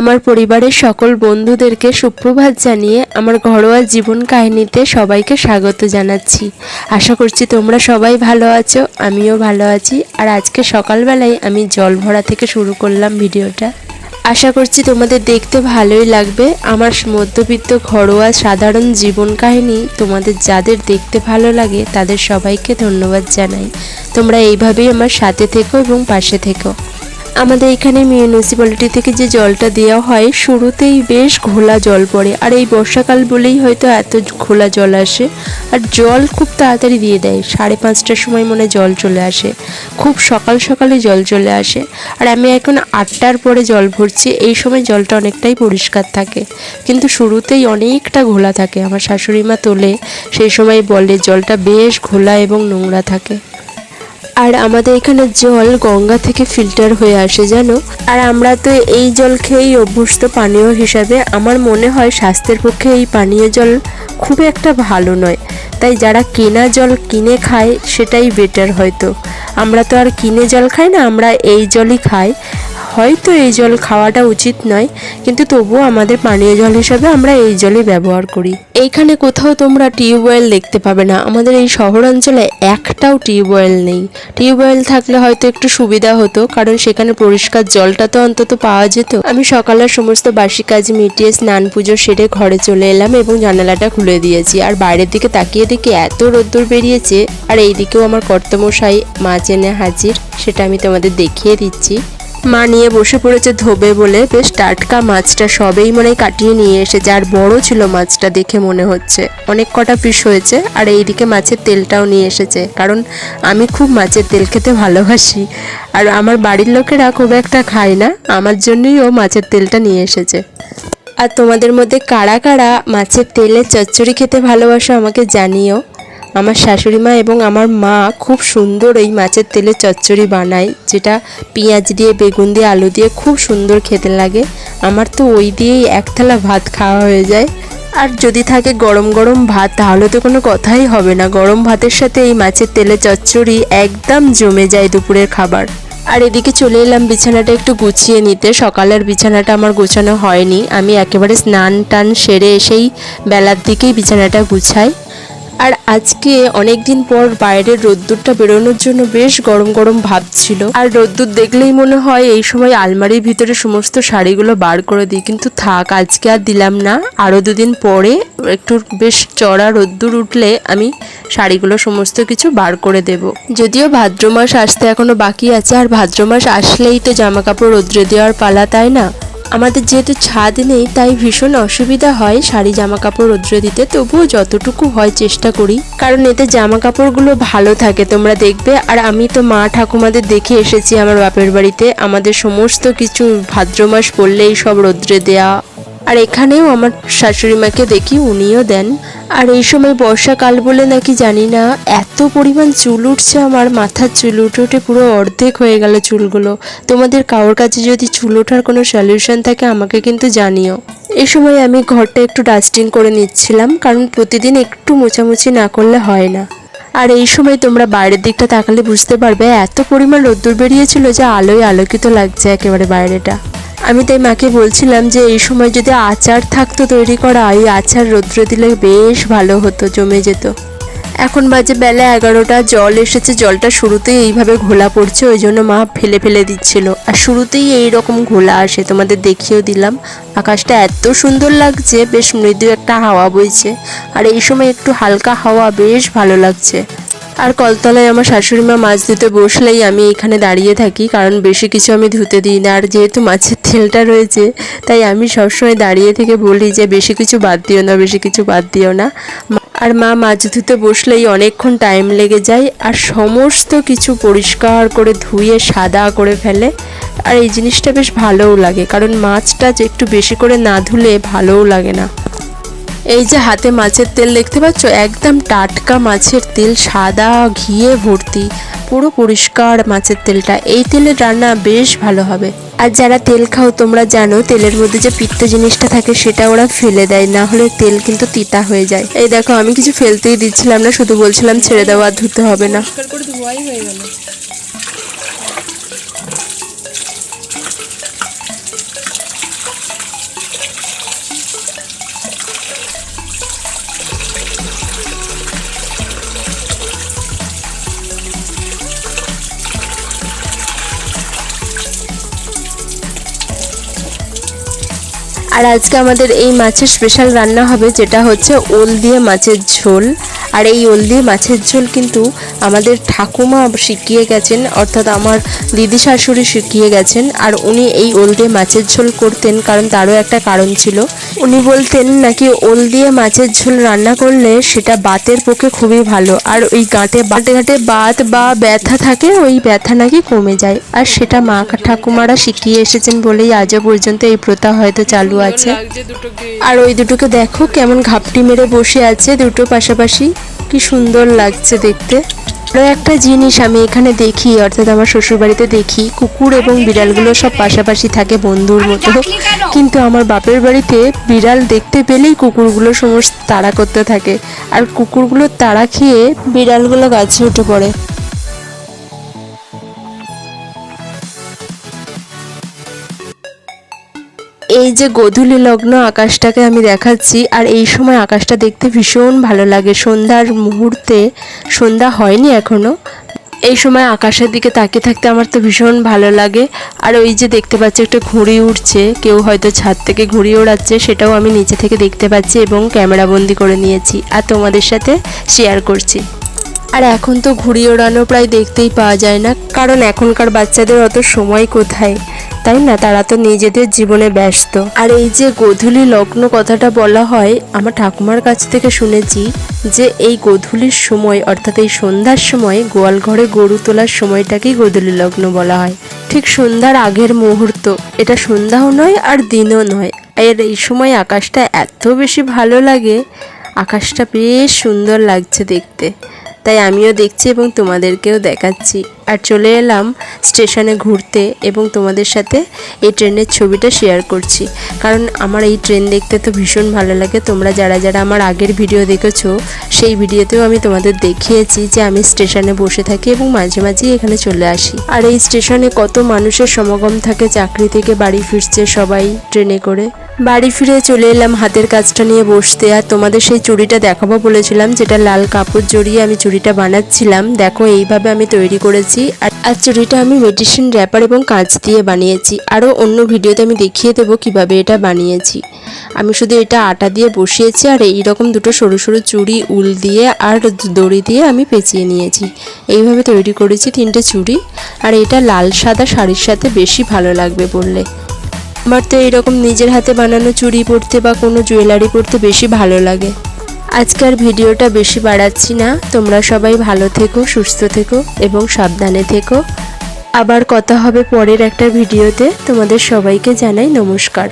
আমার পরিবারের সকল বন্ধুদেরকে সুপ্রভাত জানিয়ে আমার ঘরোয়া জীবন কাহিনীতে সবাইকে স্বাগত জানাচ্ছি। আশা করছি তোমরা সবাই ভালো আছো, আমিও ভালো আছি। আর আজকে সকালবেলায় আমি জল ভরা থেকে শুরু করলাম ভিডিওটা। আশা করছি তোমাদের দেখতে ভালোই লাগবে। আমার মধ্যবিত্ত ঘরোয়া সাধারণ জীবন কাহিনী তোমাদের যাদের দেখতে ভালো লাগে তাদের সবাইকে ধন্যবাদ জানাই। তোমরা এইভাবেই আমার সাথে থেকো এবং পাশে থেকো। আমাদের এখানে মিউনিসিপ্যালিটি থেকে যে জলটা দেওয়া হয়, শুরুতেই বেশ ঘোলা জল পড়ে। আর এই বর্ষাকাল বলেই হয়তো এত ঘোলা জল আসে। আর জল খুব তাড়াতাড়ি দিয়ে দেয়। সাড়ে পাঁচটার সময় মনে জল চলে আসে। খুব সকাল সকালে জল চলে আসে। আর আমি এখন আটটার পরে জল ভরছি। এই সময় জলটা অনেকটাই পরিষ্কার থাকে। কিন্তু শুরুতেই অনেকটা ঘোলা থাকে। আমার শাশুড়ি মা তোলে, সেই সময় বলে, জলটা বেশ ঘোলা এবং নোংরা থাকে। আর আমাদের এখানে জল গঙ্গা থেকে ফিল্টার হয়ে আসে যেন আর আমরা তো এই জল খেয়েই অভ্যস্ত পানীয় হিসাবে। আমার মনে হয় স্বাস্থ্যের পক্ষে এই পানীয় জল খুব একটা ভালো নয়। তাই যারা কেনা জল কিনে খায়, সেটাই বেটার হয়তো। আমরা তো আর কিনে জল খাই না, আমরা এই জলই খাই। হয়তো এই জল খাওয়াটা উচিত নয়, কিন্তু তবুও আমাদের পানীয় জল হিসাবে আমরা এই জলই ব্যবহার করি। এইখানে কোথাও তোমরা টিউবওয়েল দেখতে পাবে না। আমাদের এই শহরাঞ্চলে একটাও টিউবওয়েল নেই। টিউবওয়েল থাকলে হয়তো একটু সুবিধা হতো, কারণ সেখানে পরিষ্কার জলটা তো অন্তত পাওয়া যেত। আমি সকালের সমস্ত বাসি কাজ মিটিয়ে স্নান পুজো সেরে ঘরে চলে এলাম এবং জানালাটা খুলে দিয়েছি। আর বাইরের দিকে তাকিয়ে দেখি এত রোদ্দুর বেরিয়েছে। আর এইদিকেও আমার কর্তমশাই মাছ এনে হাজির, সেটা আমি তোমাদের দেখিয়ে দিচ্ছি। মা নিয়ে বসে পড়েছে ধোবে বলে। বেশ টাটকা মাছটা সবেই মনে কাটিয়ে নিয়ে এসেছে আর বড় ছিল মাছটা দেখে মনে হচ্ছে। অনেক কটা পিস হয়েছে আর এইদিকে মাছের তেলটাও নিয়ে এসেছে। কারণ আমি খুব মাছের তেল খেতে ভালোবাসি। আর আমার বাড়ির লোকেরা খুব একটা খায় না। আমার জন্যই ও মাছের তেলটা নিয়ে এসেছে। আর তোমাদের মধ্যে কারা কারা মাছের তেলে চচ্চড়ি খেতে ভালোবাসো আমাকে জানিও। আমার শাশুড়ি মা এবং আমার মা খুব সুন্দর এই মাছের তেলে চচ্চড়ি বানায়, যেটা পেঁয়াজ দিয়ে, বেগুন দিয়ে, আলু দিয়ে খুব সুন্দর খেতে লাগে। আমার তো ওই দিয়েই এক থালা ভাত খাওয়া হয়ে যায়। আর যদি থাকে গরম গরম ভাত, তাহলে তো কোনো কথাই হবে না। গরম ভাতের সাথে এই মাছের তেলে চচ্চড়ি একদম জমে যায় দুপুরের খাবার। আর এদিকে চলে এলাম, বিছানাটা একটু গুছিয়ে নিতে। সকালের বিছানাটা আমার গোছানো হয়নি। আমি একেবারে স্নান টান সেরে এসেই বেলার দিকেই বিছানাটা গুছাই। আর আজকে অনেক দিন পর বাইরের রোদ্দুরটা বেরোনোর জন্য বেশ গরম গরম ভাব ছিল। আর রোদ্দুর দেখলেই মনে হয় এই সময় আলমারির ভিতরে সমস্ত শাড়িগুলো বার করে দিই। কিন্তু থাক, আজকে আর দিলাম না। আরও দুদিন পরে একটু বেশ চড়া রোদ্দুর উঠলে আমি শাড়িগুলো সমস্ত কিছু বার করে দেব। যদিও ভাদ্র মাস আসতে এখনও বাকি আছে। আর ভাদ্র মাস আসলেই তো জামা কাপড় রোদ্রে দেওয়ার পালা, তাই না? আমাদের যেহেতু ছাদ নেই, তাই ভীষণ অসুবিধা হয় শাড়ি জামা কাপড় রোদ্রে দিতে। তবুও যতটুকু হয় চেষ্টা করি, কারণ এতে জামা কাপড়গুলো ভালো থাকে, তোমরা দেখবে। আর আমি তো মা ঠাকুমাদের দেখে এসেছি আমার বাপের বাড়িতে। আমাদের সমস্ত কিছু ভাদ্র মাস পড়লেই সব রোদ্রে দেয়া আর এখানেও আমার শাশুড়ি মাকে দেখি উনিও দেন। আর এই সময় বর্ষাকাল বলে নাকি জানি না, এত পরিমাণ চুল উঠছে আমার, মাথার চুল উঠে উঠে পুরো অর্ধেক হয়ে গেল চুলগুলো। তোমাদের কারোর কাছে যদি চুল ওঠার কোনো সলিউশন থাকে আমাকে কিন্তু জানিও। এই সময় আমি ঘরটা একটু ডাস্টিং করে নিচ্ছিলাম, কারণ প্রতিদিন একটু মোছামুছি না করলে হয় না। আর এই সময় তোমরা বাইরের দিকটা তাকালে বুঝতে পারবে, এত পরিমাণ রোদ্দুর বেরিয়েছিল যে আলোয় আলোকিত লাগছে একেবারে বাইরেটা। আমি তাই মাকে বলছিলাম যে এই সময় যদি আচার থাকতো তৈরি করা, এই আচার রৌদ্র দিলে বেশ ভালো হতো, জমে যেত। এখন বাজে বেলা এগারোটা, জল এসেছে, জলটা শুরুতেই এইভাবে ঘোলা পড়ছে, ওই জন্য মা ফেলে ফেলে দিচ্ছিল। আর শুরুতেই এই রকম ঘোলা আসে, তোমাদের দেখিয়েও দিলাম। আকাশটা এত সুন্দর লাগছে, বেশ মৃদু একটা হাওয়া বইছে। আর এই সময় একটু হালকা হাওয়া, বেশ ভালো লাগছে। আর কলতলায় আমার শাশুড়ি মা মাছ ধুতে বসলেই আমি এখানে দাঁড়িয়ে থাকি, কারণ বেশি কিছু আমি ধুতে দিই না। আর যেহেতু মাছের তেলটা রয়েছে, তাই আমি সবসময় দাঁড়িয়ে থেকে বলি যে বেশি কিছু বাদ দিও না, বেশি কিছু বাদ দিও না। আর মা মাছ ধুতে বসলেই অনেকক্ষণ টাইম লেগে যায়, আর সমস্ত কিছু পরিষ্কার করে ধুয়ে, সাদা করে ফেলে। আর এই জিনিসটা বেশ ভালোও লাগে, কারণ মাছটা যে একটু বেশি করে না ধুলে ভালোও লাগে না। এই যে হাতে মাছের তেল দেখতে পাচ্ছ? একদম টাটকা মাছের তেল, সাদা ঘিয়ে ভর্তি, পুরো পরিষ্কার মাছের তেলটা। এই তেলের রান্না বেশ ভালো হবে। আর যারা তেল খাও, তোমরা জানো তেলের মধ্যে যে পিত্ত জিনিসটা থাকে, সেটা ওরা ফেলে দেয়, না হলে তেল কিন্তু তিতা হয়ে যায়। এই দেখো, আমি কিছু ফেলতেই দিচ্ছিলাম না, শুধু বলছিলাম ছেড়ে দেওয়া ধুতে হবে না। করে আর আজকে আমাদের এই মাছের স্পেশাল রান্না হবে যেটা হচ্ছে ওল দিয়ে মাছের ঝোল। আর এই ওল দিয়ে মাছের ঝোল কিন্তু আমাদের ঠাকুমা শিখিয়ে গেছেন অর্থাৎ আমার দিদি শাশুড়ি শিখিয়ে গেছেন আর উনি এই ওল দিয়ে মাছের ঝোল করতেন কারণ তারও একটা কারণ ছিল। উনি বলতেন নাকি ওল দিয়ে মাছের ঝোল রান্না করলে সেটা বাতের পক্ষে খুবই ভালো আর ওই গাঁটে বাটে ঘাটে বাত বা ব্যথা থাকে ওই ব্যথা নাকি কমে যায়। আর সেটা মা ঠাকুমারা শিখিয়ে এসেছেন বলেই আজও পর্যন্ত এই প্রথা হয়তো চালু আছে। আর ওই দুটোকে দেখো কেমন ঘাপটি মেরে বসে আছে দুটো পাশাপাশি। কি সুন্দর লাগছে দেখতে। আরও একটা জিনিস আমি এখানে দেখি অর্থাৎ আমার শ্বশুরবাড়িতে দেখি কুকুর এবং বিড়ালগুলো সব পাশাপাশি থাকে বন্ধুর মতো। কিন্তু আমার বাপের বাড়িতে বিড়াল দেখতে পেলেই কুকুরগুলো সমস্ত তাড়া করতে থাকে। আর কুকুরগুলো তাড়া খেয়ে বিড়ালগুলো গাছে উঠে পড়ে। এই যে গোধূলি লগ্ন আকাশটাকে আমি দেখাচ্ছি, আর এই সময় আকাশটা দেখতে ভীষণ ভালো লাগে। সন্ধ্যার মুহূর্তে, সন্ধ্যা হয়নি এখনও। এই সময় আকাশের দিকে তাকিয়ে থাকতে আমার তো ভীষণ ভালো লাগে। আর ওই যে দেখতে পাচ্ছি একটা ঘুড়ি উঠছে কেউ হয়তো ছাদ থেকে ঘুড়ি ওড়াচ্ছে, সেটাও আমি নিচে থেকে দেখতে পাচ্ছি এবং ক্যামেরা বন্দি করে নিয়েছি। আর তোমাদের সাথে শেয়ার করছি। আর এখন তো ঘুড়ি ওড়ানো প্রায় দেখতেই পাওয়া যায় না, কারণ এখনকার বাচ্চাদের অত সময় কোথায়? তাই না? তারা তো নিজেদের জীবনে ব্যস্ত। আর এই যে গোধূলি লগ্ন কথাটা বলা হয়, আমার ঠাকুমার কাছ থেকে শুনেছি যে এই গোধূলির সময়, অর্থাৎ এই সন্ধ্যার সময় গোয়াল ঘরে গরু তোলার সময়টাকেই গোধূলি লগ্ন বলা হয়। ঠিক সন্ধ্যার আগের মুহূর্ত। এটা সন্ধ্যাও নয় আর দিনও নয়। আর এই সময় আকাশটা এত বেশি ভালো লাগে, আকাশটা বেশ সুন্দর লাগছে দেখতে। তাই আমিও দেখছি এবং তোমাদেরকেও দেখাচ্ছি। আর চলে এলাম স্টেশনে ঘুরতে এবং তোমাদের সাথে এই ট্রেনের ছবিটা শেয়ার করছি। কারণ আমার এই ট্রেন দেখতে তো ভীষণ ভালো লাগে। তোমরা যারা যারা আমার আগের ভিডিও দেখেছ, সেই ভিডিওতেও আমি তোমাদের দেখিয়েছি যে আমি স্টেশনে বসে থাকি এবং মাঝে মাঝেই এখানে চলে আসি। আর এই স্টেশনে কত মানুষের সমাগম থাকে, চাকরি থেকে বাড়ি ফিরছে সবাই ট্রেনে করে। বাড়ি ফিরে চলে এলাম হাতের কাজটা নিয়ে বসতে। আর তোমাদের সেই চুড়িটা দেখাবো বলেছিলাম, যেটা লাল কাপড় জড়িয়ে আমি চুড়িটা বানাচ্ছিলাম। দেখো, এইভাবে আমি তৈরি করেছি। আর আর চুড়িটা আমি মেডিসিন র্যাপার এবং কাঁচ দিয়ে বানিয়েছি। আরও অন্য ভিডিওতে আমি দেখিয়ে দেবো কীভাবে এটা বানিয়েছি। আমি শুধু এটা আটা দিয়ে বসিয়েছি আর এই রকম দুটো সরু সরু চুড়ি, উল দিয়ে আর দড়ি দিয়ে আমি পেঁচিয়ে নিয়েছি। এইভাবে তৈরি করেছি তিনটে চুড়ি। আর এটা লাল, সাদা শাড়ির সাথে বেশি ভালো লাগবে বললে আমার তো এইরকম নিজের হাতে বানানো চুড়ি পরতে বা কোনো জুয়েলারি পরতে বেশি ভালো লাগে। আজকের ভিডিওটা বেশি বাড়াচ্ছি না। তোমরা সবাই ভালো থেকো, সুস্থ থেকো এবং সাবধানে থেকো। আবার কথা হবে পরের একটা ভিডিওতে। তোমাদের সবাইকে জানাই নমস্কার।